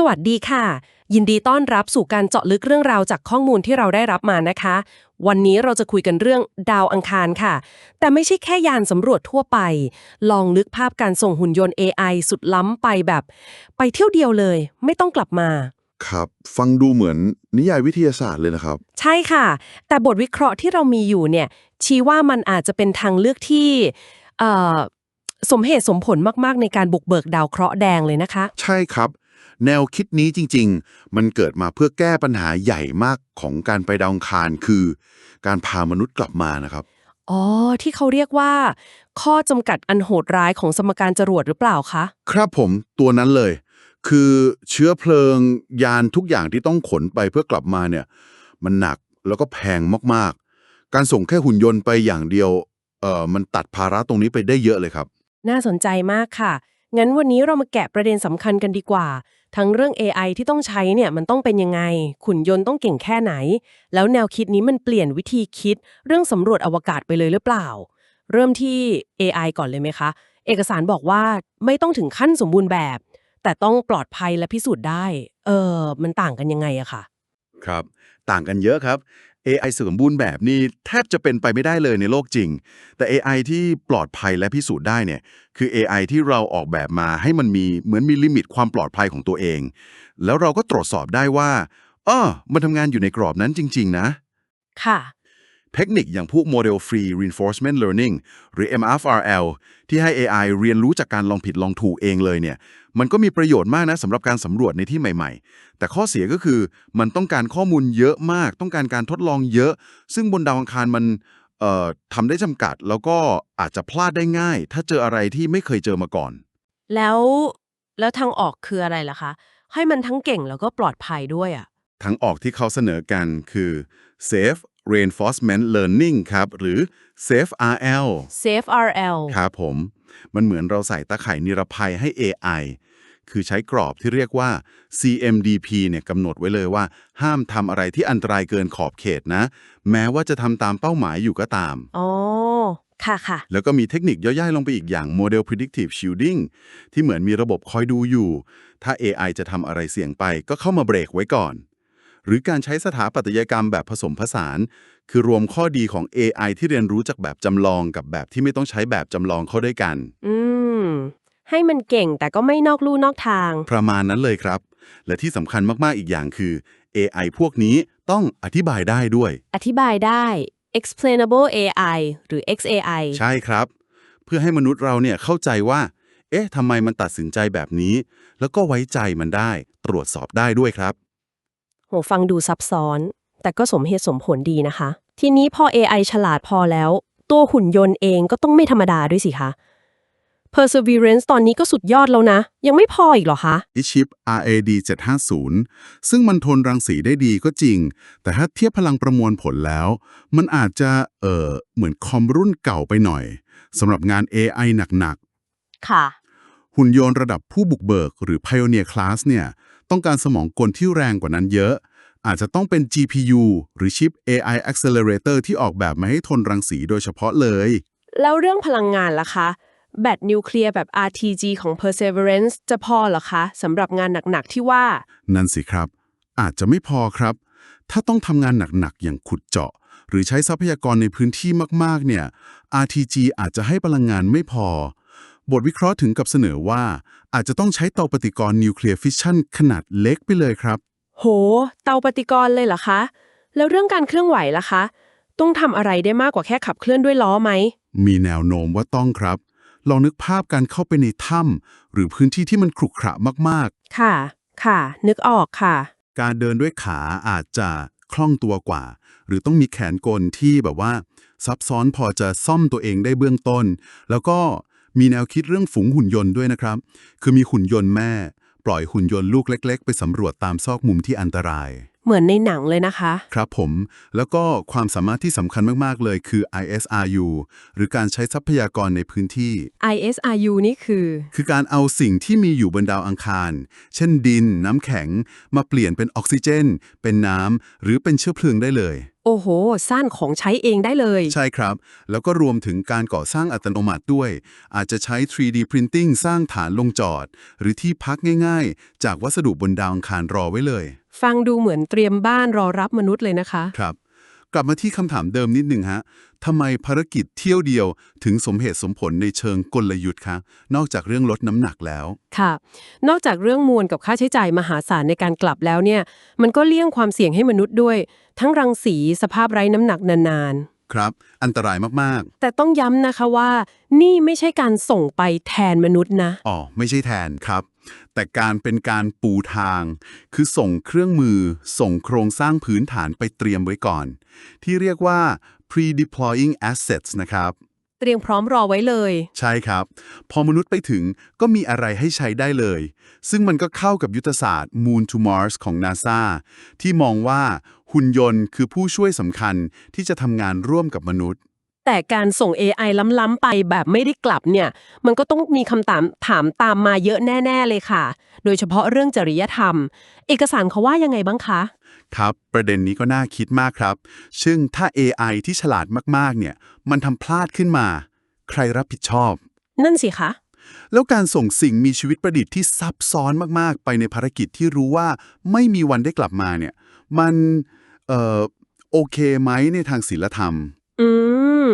สวัสดีค่ะ ยินดีต้อนรับสู่การเจาะลึกเรื่องราวจากข้อมูลที่เราได้รับมานะคะ วันนี้เราจะคุยกันเรื่องดาวอังคารค่ะ แต่ไม่ใช่แค่ยานสำรวจทั่วไป ลองนึกภาพการส่งหุ่นยนต์ AI สุดล้ำไปแบบ ไปเที่ยวเดียวเลย ไม่ต้องกลับมา ครับ ฟังดูเหมือนนิยายวิทยาศาสตร์เลยนะครับ ใช่ค่ะ แต่บทวิเคราะห์ที่เรามีอยู่เนี่ย ชี้ว่ามันอาจจะเป็นทางเลือกที่เอ่อสมเหตุสมผลมากๆ ในการบุกเบิกดาวเคราะห์แดงเลยนะคะ ใช่ครับ แนวคิดนี้จริง ๆ มันเกิดมาเพื่อแก้ปัญหาใหญ่มากของการไปดาวอังคารคือ การพามนุษย์กลับมานะครับ อ๋อ ที่เขาเรียกว่า ข้อจำกัดอันโหดร้ายของสมการจรวดหรือเปล่าคะ ครับผมตัวนั้นเลย คือเชื้อเพลิงยานทุกอย่างที่ต้องขนไปเพื่อกลับมาเนี่ย มันหนักแล้วก็แพงมากๆ การส่งแค่หุ่นยนต์ไปอย่างเดียวเอ่อมันตัดภาระตรงนี้ไปได้เยอะเลยครับ น่าสนใจมากค่ะ งั้นวันนี้เรามาแกะประเด็นสำคัญกันดีกว่า ทั้งเรื่อง AI ที่ต้องใช้เนี่ยมันต้องเป็นยังไง ขุนยนต์ต้องเก่งแค่ไหน แล้วแนวคิดนี้มันเปลี่ยนวิธีคิด เรื่องสำรวจอวกาศไปเลยหรือเปล่า เริ่มที่ AI ก่อนเลยไหมคะ เอกสารบอกว่าไม่ต้องถึงขั้นสมบูรณ์แบบ แต่ต้องปลอดภัยและพิสูจน์ได้ เออมันต่างกันยังไงอะค่ะครับ ต่างกันเยอะครับ AI สมบูรณ์แบบนี่แทบจะเป็นไปไม่ได้เลยในโลกจริง แต่ AI ที่ปลอดภัยและพิสูจน์ได้เนี่ยคือ AI ที่เราออกแบบมาให้มันมีเหมือนมีลิมิตความปลอดภัยของตัวเอง แล้วเราก็ตรวจสอบได้ว่าอ้อมันทำงานอยู่ในกรอบนั้นจริง ๆ นะ ค่ะ เทคนิคอย่างพวก Model Free Reinforcement Learning หรือ MFRL ที่ให้ AI เรียนรู้จากการลองผิดลองถูกเองเลยเนี่ย มันก็มีประโยชน์มากนะสำหรับการสำรวจในที่ใหม่ๆ แต่ข้อเสียก็คือมันต้องการข้อมูลเยอะมาก ต้องการการทดลองเยอะ ซึ่งบนดาวอังคารมันเอ่อทำได้จำกัด แล้วก็อาจจะพลาดได้ง่าย ถ้าเจออะไรที่ไม่เคยเจอมาก่อน แล้วแล้วทางออกคืออะไรล่ะคะ ให้มันทั้งเก่งแล้วก็ปลอดภัยด้วยอะทางออกที่เขาเสนอกันคือ Safe Reinforcement Learning ครับ หรือ Safe RL Safe RL ครับผม มันเหมือนเราใส่ตาข่ายนิรภัยให้ AI คือใช้กรอบที่เรียกว่า CMDP เนี่ยกำหนดไว้เลยว่า ห้ามทำอะไรที่อันตรายเกินขอบเขตนะ แม้ว่าจะทำตามเป้าหมายอยู่ก็ตาม อ๋อ ค่ะค่ะ แล้วก็มีเทคนิคย่อยๆ ลงไปอีกอย่าง Model Predictive Shielding ที่เหมือนมีระบบคอยดูอยู่ ถ้า AI จะทำอะไรเสี่ยงไปก็เข้ามาเบรกไว้ก่อน หรือการใช้สถาปัตยกรรมแบบผสมผสาน คือรวมข้อดีของ AI ที่เรียนรู้จากแบบจำลองกับแบบที่ไม่ต้องใช้แบบจำลองเข้าด้วยกัน อืม ให้มันเก่งแต่ก็ไม่นอกลู่นอกทาง ประมาณนั้นเลยครับ และที่สำคัญมากๆอีกอย่างคือ AI พวกนี้ต้องอธิบายได้ด้วย อธิบายได้ explainable AI หรือ XAI ใช่ครับ เพื่อให้มนุษย์เราเนี่ยเข้าใจว่า เอ๊ะทำไมมันตัดสินใจแบบนี้ แล้วก็ไว้ใจมันได้ ตรวจสอบได้ด้วยครับ โหฟังดูซับซ้อน แต่ก็สมเหตุสมผลดีนะคะ ทีนี้พอ AI ฉลาดพอแล้ว ตัวหุ่นยนต์เองก็ต้องไม่ธรรมดาด้วยสิคะ Perseverance ตอนนี้ก็สุดยอดแล้วนะ ยังไม่พออีกเหรอคะอิชิป RAD 750 ซึ่งมันทนรังสีได้ดีก็จริง แต่ถ้าเทียบพลังประมวลผลแล้ว มันอาจจะ เอ่อเหมือนคอมรุ่นเก่าไปหน่อยสำหรับงาน AI หนักค่ะๆหุ่นยนต์ระดับผู้บุกเบิก หรือ Pioneer Class เนี่ย ต้องการสมองกลที่แรงกว่านั้นเยอะ อาจจะต้องเป็น GPU หรือชิป AI Accelerator ที่ออกแบบมาให้ทนรังสีโดยเฉพาะเลย แล้วเรื่องพลังงานล่ะคะแบตนิวเคลียร์แบบ RTG ของ Perseverance จะพอเหรอคะสำหรับงานหนัก ๆ ที่ว่า นั่นสิครับ อาจจะไม่พอครับ ถ้าต้องทำงานหนัก ๆ อย่างขุดเจาะ หรือใช้ทรัพยากรในพื้นที่มาก ๆ เนี่ย RTG อาจจะให้พลังงานไม่พอ บทวิเคราะห์ถึงกับเสนอว่า อาจจะต้องใช้เตาปฏิกรณ์นิวเคลียร์ฟิชชันขนาดเล็กไปเลยครับ โห เตาปฏิกรณ์เลยเหรอคะ แล้วเรื่องการเคลื่อนไหวล่ะคะ ต้องทำอะไรได้มากกว่าแค่ขับเคลื่อนด้วยล้อไหม มีแนวโน้มว่าต้องครับ ลองนึกภาพการเข้าไปในถ้ำหรือพื้นที่ที่มันขรุขระมากค่ะ ค่ะ นึกออกค่ะ ๆ การเดินด้วยขาอาจจะคล่องตัวกว่า หรือต้องมีแขนกลที่แบบว่า ซับซ้อนพอจะซ่อมตัวเองได้เบื้องต้น แล้วก็ มีแนวคิดเรื่องฝูงหุ่นยนต์ด้วยนะครับ คือมีหุ่นยนต์แม่ ปล่อยหุ่นยนต์ลูกเล็ก ๆ ไปสำรวจตามซอกมุมที่อันตราย เหมือนในหนังเลยนะคะ ครับผม แล้วก็ความสามารถที่สำคัญมาก ๆ เลยคือ ISRU หรือการใช้ทรัพยากรในพื้นที่ ISRU นี่คือ คือการเอาสิ่งที่มีอยู่บนดาวอังคาร เช่นดิน น้ำแข็ง มาเปลี่ยนเป็นออกซิเจน เป็นน้ำหรือเป็นเชื้อเพลิงได้เลยโอ้โห สร้างของใช้เองได้เลย ใช่ครับ แล้วก็รวมถึงการก่อสร้างอัตโนมัติด้วย อาจจะใช้ 3D Printing สร้างฐานลงจอด หรือที่พักง่ายๆ จากวัสดุบนดาวอังคารรอไว้เลย ฟังดูเหมือนเตรียมบ้านรอรับมนุษย์เลยนะคะ ครับ กลับมาที่คำถามเดิมนิดหนึ่งฮะทำไมภารกิจเที่ยวเดียวถึงสมเหตุสมผลในเชิงกลยุทธ์คะ นอกจากเรื่องลดน้ำหนักแล้ว ค่ะ นอกจากเรื่องมวลกับค่าใช้จ่ายมหาศาลในการกลับแล้วเนี่ย มันก็เลี่ยงความเสี่ยงให้มนุษย์ด้วย ทั้งรังสีสภาพไร้น้ำหนักนานครับ อันตรายมากๆ แต่ต้องย้ำนะคะว่า นี่ไม่ใช่การส่งไปแทนมนุษย์นะๆอ๋อ ไม่ใช่แทนครับ แต่การเป็นการปูทาง คือส่งเครื่องมือ ส่งโครงสร้างพื้นฐานไปเตรียมไว้ก่อน ที่เรียกว่า pre-deploying assets นะครับ เตรียมพร้อมรอไว้เลย ใช่ครับ พอมนุษย์ไปถึงก็มีอะไรให้ใช้ได้เลย ซึ่งมันก็เข้ากับยุทธศาสตร์ Moon to Mars ของ NASA ที่มองว่าหุ่นยนต์คือผู้ช่วยสำคัญที่จะทำงานร่วมกับมนุษย์ แต่การส่ง AI ล้ำๆไปแบบไม่ได้กลับเนี่ย มันก็ต้องมีคำถามถามตามมาเยอะแน่ ๆ เลยค่ะ โดยเฉพาะเรื่องจริยธรรม เอกสารเขาว่ายังไงบ้างคะ ครับ ประเด็นนี้ก็น่าคิดมากครับ ซึ่งถ้า AI ที่ฉลาดมากๆ เนี่ย มันทำพลาดขึ้นมา ใครรับผิดชอบ นั่นสิคะ แล้วการส่งสิ่งมีชีวิตประดิษฐ์ที่ซับซ้อนมากๆ ไปในภารกิจที่รู้ว่าไม่มีวันได้กลับมาเนี่ย มัน เอ่อ โอเคไหมในทางศีลธรรม อืม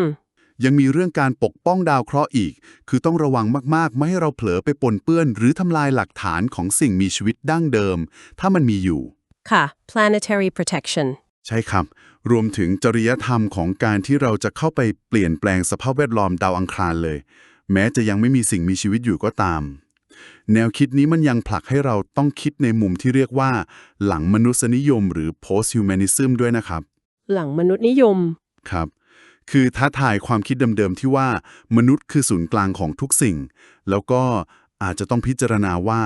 ยังมีเรื่องการปกป้องดาวเคราะห์อีก คือต้องระวังมาก ๆ ไม่ให้เราเผลอไปปนเปื้อน หรือทำลายหลักฐานของสิ่งมีชีวิตดั้งเดิม ถ้ามันมีอยู่ ค่ะ planetary protection ใช่ครับ รวมถึงจริยธรรมของการที่เราจะเข้าไปเปลี่ยนแปลงสภาพแวดล้อมดาวอังคารเลย แม้จะยังไม่มีสิ่งมีชีวิตอยู่ก็ตาม แนวคิดนี้มันยังผลักให้เราต้องคิดในมุมที่เรียกว่า หลังมนุษยนิยมหรือ post-humanism ด้วยนะครับ หลังมนุษย์นิยม ครับ คือท้าทายความคิดเดิมๆที่ว่ามนุษย์คือศูนย์กลางของทุกสิ่ง แล้วก็อาจจะต้องพิจารณาว่า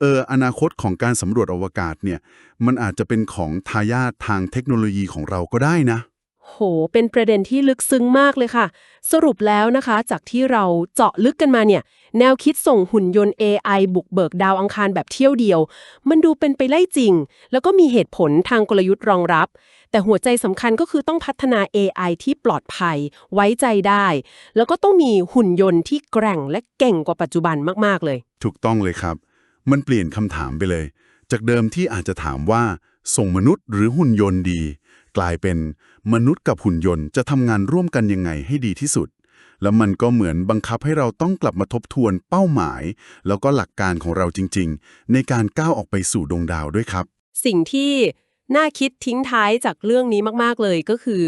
เออ อนาคตของการสำรวจอวกาศเนี่ย มันอาจจะเป็นของทายาททางเทคโนโลยีของเราก็ได้นะ โห เป็นประเด็นที่ลึกซึ้งมากเลยค่ะ สรุปแล้วนะคะ จากที่เราเจาะลึกกันมาเนี่ย แนวคิดส่งหุ่นยนต์ AI บุกเบิกดาวอังคารแบบเที่ยวเดียว มันดูเป็นไปได้จริง แล้วก็มีเหตุผลทางกลยุทธ์รองรับ แต่หัวใจสำคัญก็คือต้องพัฒนา AI ที่ปลอดภัย ไว้ใจได้ แล้วก็ต้องมีหุ่นยนต์ที่แกร่งและเก่งกว่าปัจจุบันมาก ๆ เลย ถูกต้องเลยครับ มันเปลี่ยนคำถามไปเลย จากเดิมที่อาจจะถามว่า ส่งมนุษย์หรือหุ่นยนต์ดี กลายเป็นมนุษย์กับหุ่นยนต์จะทำงานร่วมกันยังไงให้ดีที่สุดแล้วมันก็เหมือนบังคับให้เราต้องกลับมาทบทวนเป้าหมาย แล้วก็หลักการของเราจริง ๆ ในการก้าวออกไปสู่ดวงดาวด้วยครับ สิ่งที่ น่าคิดทิ้งท้ายจากเรื่องนี้มากๆเลยก็คือ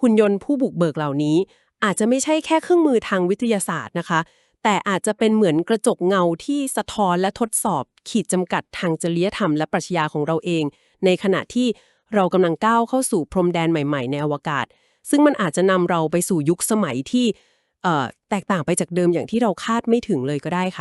หุ่นยนต์ผู้บุกเบิกเหล่านี้ อาจจะไม่ใช่แค่เครื่องมือทางวิทยาศาสตร์นะคะ แต่อาจจะเป็นเหมือนกระจกเงาที่สะท้อนและทดสอบ ขีดจำกัดทางจริยธรรมและปรัชญาของเราเอง ในขณะที่เรากำลังก้าวเข้าสู่พรมแดนใหม่ๆในอวกาศ ซึ่งมันอาจจะนำเราไปสู่ยุคสมัยที่แตกต่างไปจากเดิมอย่างที่เราคาดไม่ถึงเลยก็ได้ค่ะ